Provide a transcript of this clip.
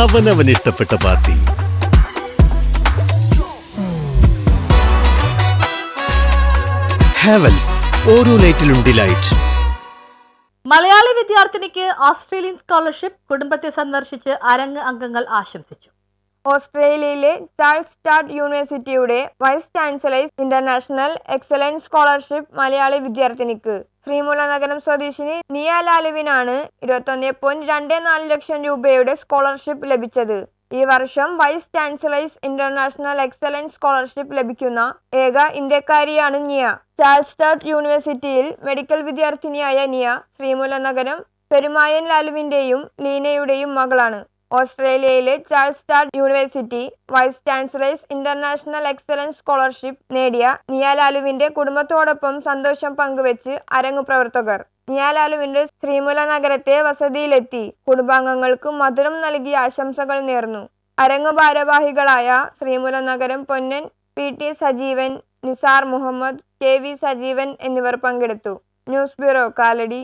അവനവൻ ഇഷ്ടപ്പെട്ട party. Havells ഓരോ നൈറ്റിലും ഡിലൈറ്റ് മലയാളി വിദ്യാർത്ഥിനിക്ക് ഓസ്ട്രേലിയൻ സ്കോളർഷിപ്പ് കുടുംബത്തെ സന്ദർശിച്ച് അരങ്ങ് അംഗങ്ങൾ ആശംസിച്ചു. ഓസ്ട്രേലിയയിലെ ചാൾസ് സ്റ്റാർട്ട് യൂണിവേഴ്സിറ്റിയുടെ vice chancellor's international excellence scholarship Malayali വിദ്യാർത്ഥിനിക്ക്. Sreemoolanagaram സ്വദേശിനി നിയ ലാലുവിനാണ് ഇരുപത്തൊന്ന് പോയിന്റ് രണ്ട് നാല് ലക്ഷം രൂപയുടെ സ്കോളർഷിപ്പ് ലഭിച്ചത്. ഈ വർഷം vice chancellor's international excellence scholarship ലഭിക്കുന്ന ഏക ഇന്ത്യക്കാരിയാണ് നിയ. ചാൾസ് സ്റ്റാർട്ട് യൂണിവേഴ്സിറ്റിയിൽ മെഡിക്കൽ വിദ്യാർത്ഥിനിയായ നിയ ശ്രീമൂലനഗരം പെരുമായൻ ലാലുവിന്റെയും ലീനയുടെയും മകളാണ്. ഓസ്ട്രേലിയയിലെ Charles Sturt university vice chancellor's international excellence scholarship നേടിയ നിയാലാലുവിന്റെ കുടുംബത്തോടൊപ്പം സന്തോഷം പങ്കുവച്ച് അരങ്ങു പ്രവർത്തകർ. നിയാലാലുവിന്റെ ശ്രീമുല നഗരത്തെ വസതിയിലെത്തി കുടുംബാംഗങ്ങൾക്ക് മധുരം നൽകി ആശംസകൾ നേർന്നു. അരങ്ങു ഭാരവാഹികളായ Sreemoola Nagaram Ponnan P T Sajeevan Nisar Muhammad K V Sajeevan എന്നിവർ പങ്കെടുത്തു. News bureau Kalady.